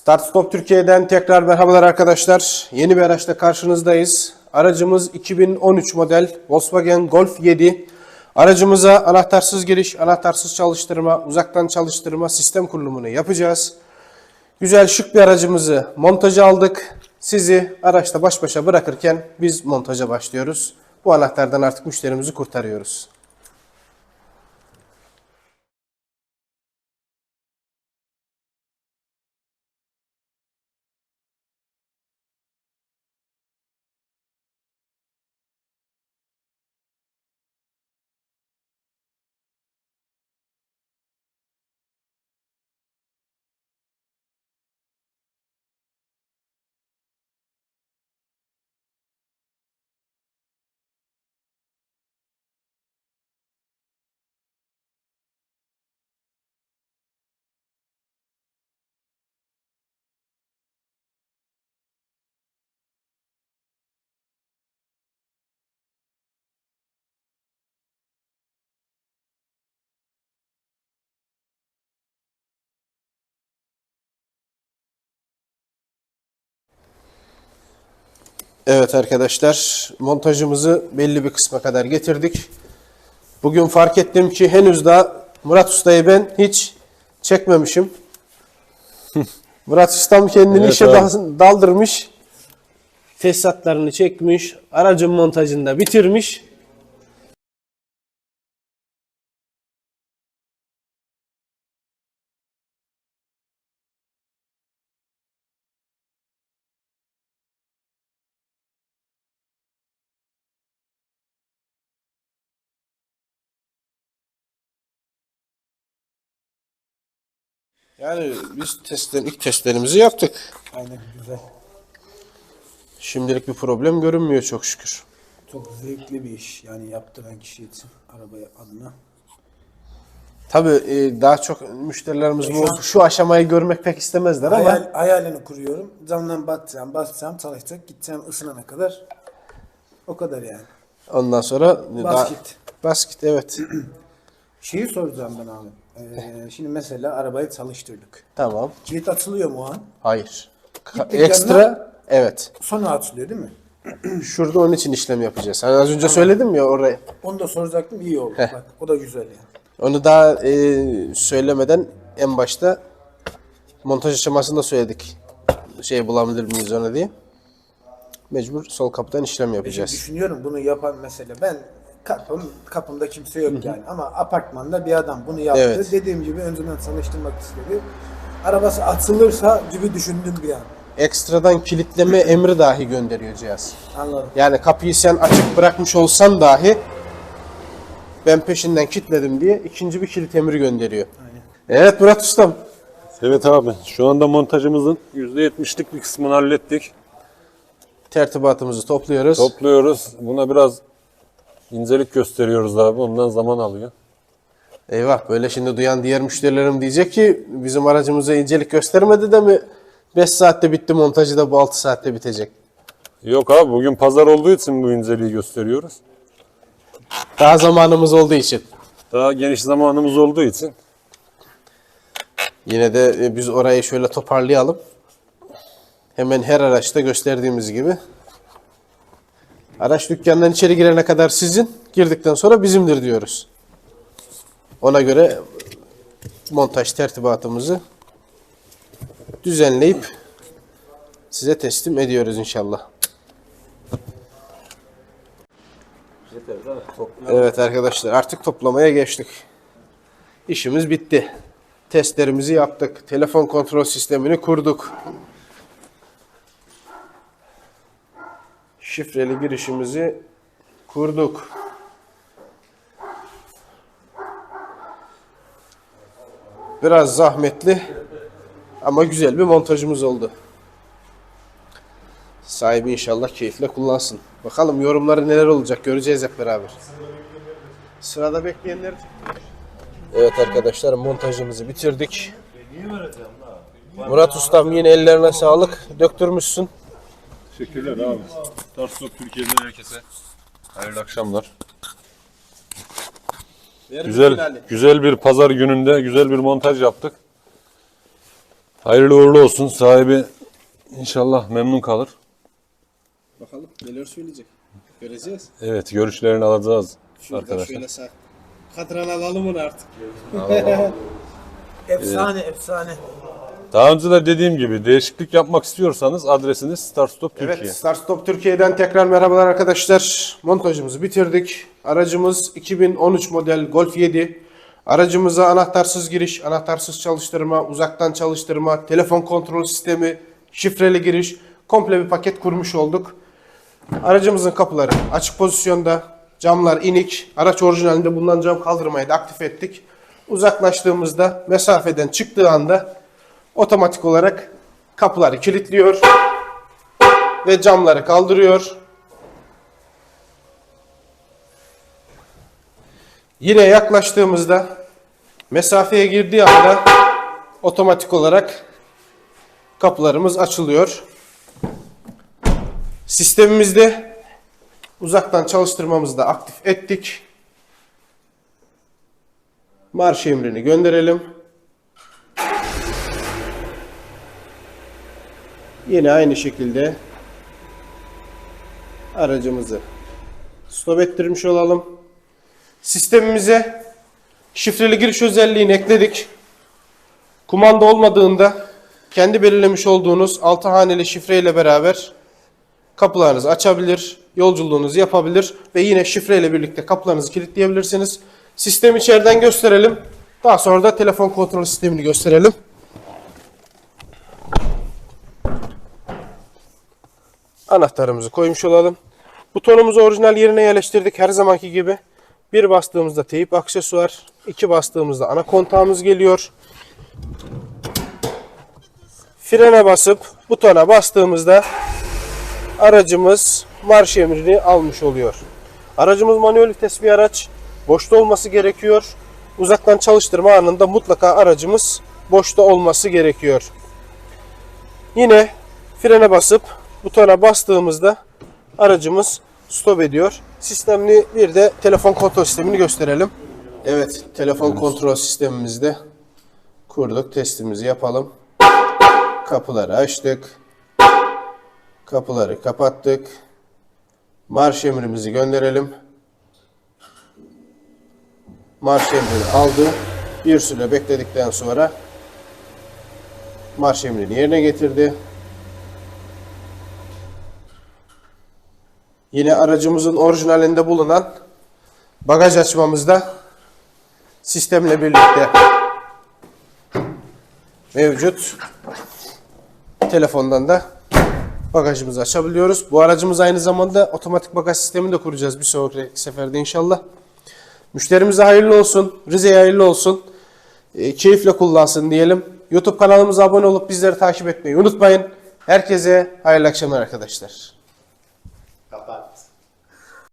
Start Stop Türkiye'den tekrar merhabalar arkadaşlar. Yeni bir araçla karşınızdayız. Aracımız 2013 model Volkswagen Golf 7. Aracımıza anahtarsız giriş, anahtarsız çalıştırma, uzaktan çalıştırma sistem kurulumunu yapacağız. Güzel şık bir aracımızı montaja aldık. Sizi araçta baş başa bırakırken biz montaja başlıyoruz. Bu anahtardan artık müşterimizi kurtarıyoruz. Evet arkadaşlar montajımızı belli bir kısma kadar getirdik. Bugün fark ettim ki henüz daha Murat Usta'yı ben hiç çekmemişim. Murat Ustam kendini Evet işe abi. dal- daldırmış. Tesisatlarını çekmiş. Aracın montajını da bitirmiş. Yani biz testlerin ilk testlerimizi yaptık. Aynen güzel. Şimdilik bir problem görünmüyor çok şükür. Çok zevkli bir iş. Yani yaptıran kişi için arabaya adına. Tabii e, daha çok müşterilerimiz E, bu şu an- şu aşamayı görmek pek istemezler ama Hayal, hayalini kuruyorum. Camdan batacağım, basacağım, çalışacak, gideceğim ısınana kadar. O kadar yani. ondan sonra daha- git. Bas git evet. Şeyi soracağım ben abi. Ee, şimdi mesela arabayı çalıştırdık. tamam. Kilit açılıyor mu o an? Hayır. Ka- Gittik Ekstra yanına. evet. Sonra açılıyor değil mi? Şurada onun için işlem yapacağız. Hani az önce söyledim ya oraya. Onu da soracaktım iyi oldu. Heh. Bak o da güzel yani. Onu daha e, söylemeden en başta montaj aşamasında söyledik. Şey bulabilir miyiz ona diye. Mecbur sol kapıdan işlem Şimdi yapacağız. düşünüyorum bunu yapan mesela ben kapım kapımda kimse yok yani ama apartmanda bir adam bunu yaptı. Evet. Dediğim gibi önceden çalıştırmak istedi. Arabası açılırsa gibi düşündüm bir an. Ekstradan kilitleme emri dahi gönderiyor cihaz. Anladım. Yani kapıyı sen açık bırakmış olsan dahi ben peşinden kilitledim diye ikinci bir kilit emri gönderiyor. Evet Murat Ustam. Evet abi şu anda montajımızın %70'lik bir kısmını hallettik. Tertibatımızı topluyoruz. Topluyoruz. Buna biraz incelik gösteriyoruz abi. Ondan zaman alıyor. Eyvah böyle şimdi duyan diğer müşterilerim diyecek ki bizim aracımıza incelik göstermedi de mi 5 saatte bitti montajı da bu 6 saatte bitecek. Yok abi bugün pazar olduğu için bu inceliği gösteriyoruz. Daha zamanımız olduğu için. Daha geniş zamanımız olduğu için. Yine de e, biz orayı şöyle toparlayalım. Hemen her araçta gösterdiğimiz gibi. Araç dükkandan içeri girene kadar sizin, girdikten sonra bizimdir diyoruz. Ona göre montaj tertibatımızı düzenleyip size teslim ediyoruz inşallah. Evet arkadaşlar artık toplamaya geçtik. İşimiz bitti. Testlerimizi yaptık. Telefon kontrol sistemini kurduk. Şifreli girişimizi kurduk. Biraz zahmetli ama güzel bir montajımız oldu. Sahibi inşallah keyifle kullansın. Bakalım yorumları neler olacak göreceğiz hep beraber. Sırada bekleyenler Evet arkadaşlar montajımızı bitirdik. Murat Ustam yine ellerine sağlık. Döktürmüşsün. Teşekkürler abi. Tarsus Türkiye'den herkese. Hayırlı akşamlar. Ver bir Güzel finali. güzel bir pazar gününde güzel bir montaj yaptık. Hayırlı uğurlu olsun. Sahibi inşallah memnun kalır. Bakalım neler söyleyecek. Göreceğiz. Evet görüşlerini alacağız Şurada arkadaşlar. şöyle sağ. Kadran alalım onu artık. Efsane efsane. Daha önce de dediğim gibi değişiklik yapmak istiyorsanız adresiniz Start Stop Türkiye. Evet, Start Stop Türkiye'den tekrar merhabalar arkadaşlar. Montajımızı bitirdik. Aracımız 2013 model Golf 7. Aracımıza anahtarsız giriş, anahtarsız çalıştırma, uzaktan çalıştırma, telefon kontrol sistemi, şifreli giriş, komple bir paket kurmuş olduk. Aracımızın kapıları açık pozisyonda, camlar inik, araç orijinalinde bulunan cam kaldırmayı da aktif ettik. Uzaklaştığımızda mesafeden çıktığı anda otomatik olarak kapıları kilitliyor ve camları kaldırıyor. Yine yaklaştığımızda mesafeye girdiği anda otomatik olarak kapılarımız açılıyor. Sistemimizde uzaktan çalıştırmamızı da aktif ettik. Marş emrini gönderelim. Yine aynı şekilde aracımızı stop ettirmiş olalım. Sistemimize şifreli giriş özelliğini ekledik. Kumanda olmadığında kendi belirlemiş olduğunuz 6 haneli şifreyle beraber kapılarınızı açabilir, yolculuğunuzu yapabilir ve yine şifreyle birlikte kapılarınızı kilitleyebilirsiniz. Sistemi içeriden gösterelim. Daha sonra da telefon kontrol sistemini gösterelim. Anahtarımızı koymuş olalım. Butonumuzu orijinal yerine yerleştirdik her zamanki gibi. Bir bastığımızda teyip aksesuar, iki bastığımızda ana kontağımız geliyor. Frene basıp butona bastığımızda aracımız marş emrini almış oluyor. Aracımız manuel vites bir araç. Boşta olması gerekiyor. Uzaktan çalıştırma anında mutlaka aracımız boşta olması gerekiyor. Yine frene basıp butona bastığımızda aracımız stop ediyor. Sistemli bir de telefon kontrol sistemini gösterelim. Evet, telefon kontrol sistemimizde kurduk. Testimizi yapalım. Kapıları açtık. Kapıları kapattık. Marş emrimizi gönderelim. Marş emrini aldı. Bir süre bekledikten sonra marş emrini yerine getirdi. Yine aracımızın orijinalinde bulunan bagaj açmamızda sistemle birlikte mevcut. Telefondan da bagajımızı açabiliyoruz. Bu aracımız aynı zamanda otomatik bagaj sistemini de kuracağız bir sonraki seferde inşallah. Müşterimize hayırlı olsun, Rize'ye hayırlı olsun. E, keyifle kullansın diyelim. YouTube kanalımıza abone olup bizleri takip etmeyi unutmayın. Herkese hayırlı akşamlar arkadaşlar. capaz.